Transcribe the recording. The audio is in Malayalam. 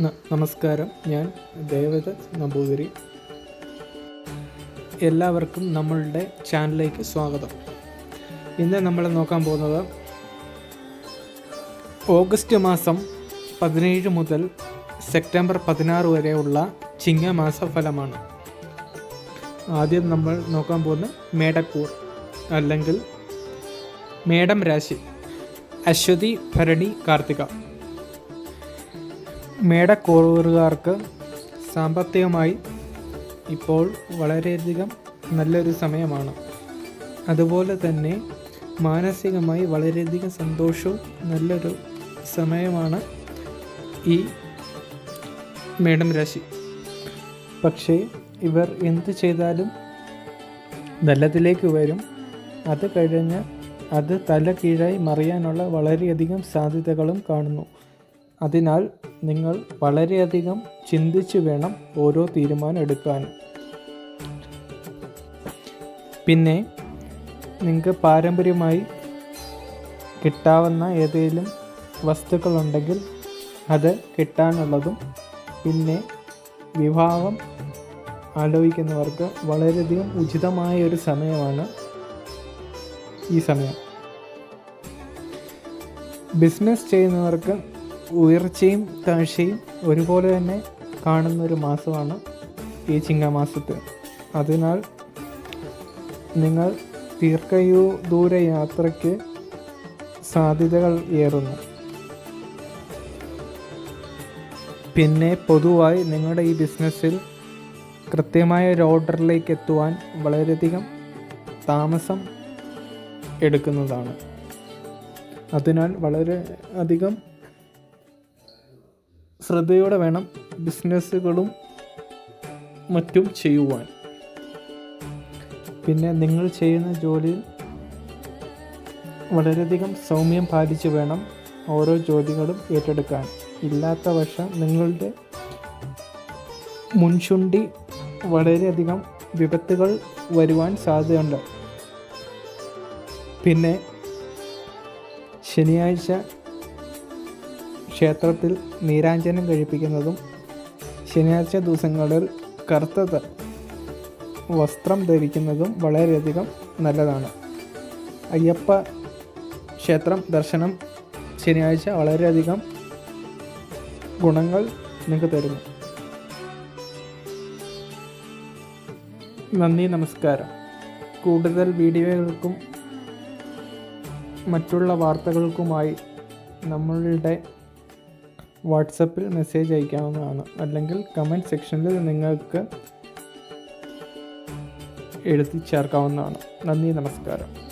നമസ്കാരം. ഞാൻ ദേവത നമ്പൂതിരി. എല്ലാവർക്കും നമ്മളുടെ ചാനലിലേക്ക് സ്വാഗതം. ഇന്ന് നമ്മൾ നോക്കാൻ പോകുന്നത് ഓഗസ്റ്റ് മാസം പതിനേഴ് മുതൽ സെപ്റ്റംബർ പതിനാറ് വരെയുള്ള ചിങ്ങമാസ ഫലമാണ് ആദ്യം നമ്മൾ നോക്കാൻ പോകുന്ന മേടക്കൂർ അല്ലെങ്കിൽ മേടം രാശി. അശ്വതി ഭരണി കാർത്തിക. മേടക്കൂറുകാർക്ക് സാമ്പത്തികമായി ഇപ്പോൾ വളരെയധികം നല്ലൊരു സമയമാണ്. അതുപോലെ തന്നെ മാനസികമായി വളരെയധികം സന്തോഷവും നല്ലൊരു സമയമാണ് ഈ മേടം രാശി. പക്ഷേ ഇവർ എന്ത് ചെയ്താലും നല്ലതിലേക്ക് വരും. അത് കഴിഞ്ഞ് അത് തല കീഴായി മറിയാനുള്ള വളരെയധികം സാധ്യതകളും കാണുന്നു. അതിനാൽ നിങ്ങൾ വളരെയധികം ചിന്തിച്ചു വേണം ഓരോ തീരുമാനം എടുക്കാൻ. പിന്നെ നിങ്ങൾക്ക് പാരമ്പര്യമായി കിട്ടാവുന്ന ഏതെങ്കിലും വസ്തുക്കളുണ്ടെങ്കിൽ അത് കിട്ടാനുള്ളതും പിന്നെ വിവാഹം ആലോചിക്കുന്നവർക്ക് വളരെയധികം ഉചിതമായ ഒരു സമയമാണ് ഈ സമയം. ബിസിനസ് ചെയ്യുന്നവർക്ക് ഉയർച്ചയും താഴ്ചയും ഒരുപോലെ തന്നെ കാണുന്ന ഒരു മാസമാണ് ഈ ചിങ്ങമാസത്തെ അതിനാൽ നിങ്ങൾ ദീർഘയു ദൂര യാത്രയ്ക്ക് സാധ്യതകൾ ഏറുന്നു. പിന്നെ പൊതുവായി നിങ്ങളുടെ ഈ ബിസിനസ്സിൽ കൃത്യമായ ഒരു ഓർഡറിലേക്ക് എത്തുവാൻ വളരെയധികം താമസം എടുക്കുന്നതാണ്. അതിനാൽ വളരെ അധികം ശ്രദ്ധയോടെ വേണം ബിസിനസ്സുകളും മറ്റും ചെയ്യുവാൻ. പിന്നെ നിങ്ങൾ ചെയ്യുന്ന ജോലിയിൽ വളരെയധികം സൗമ്യം പാലിച്ച് വേണം ഓരോ ജോലികളും ഏറ്റെടുക്കാൻ. ഇല്ലാത്ത പക്ഷം നിങ്ങളുടെ മുൻചുണ്ടി വളരെയധികം വിപത്തുകൾ വരുവാൻ സാധ്യതയുണ്ട്. പിന്നെ ശനിയാഴ്ച ക്ഷേത്രത്തിൽ നീരാഞ്ജനം കഴിപ്പിക്കുന്നതും ശനിയാഴ്ച ദിവസങ്ങളിൽ കറുത്ത വസ്ത്രം ധരിക്കുന്നതും വളരെയധികം നല്ലതാണ്. അയ്യപ്പ ക്ഷേത്രം ദർശനം ശനിയാഴ്ച വളരെയധികം ഗുണങ്ങൾ നിങ്ങൾക്ക് തരുന്നു. നന്ദി നമസ്കാരം. കൂടുതൽ വീഡിയോകൾക്കും മറ്റുള്ള വാർത്തകൾക്കുമായി നമ്മളുടെ വാട്സപ്പിൽ മെസ്സേജ് അയക്കാവുന്നതാണ്. അല്ലെങ്കിൽ കമന്റ് സെക്ഷനിൽ നിങ്ങൾക്ക് എഴുതി ചേർക്കാവുന്നതാണ്. നന്ദി നമസ്കാരം.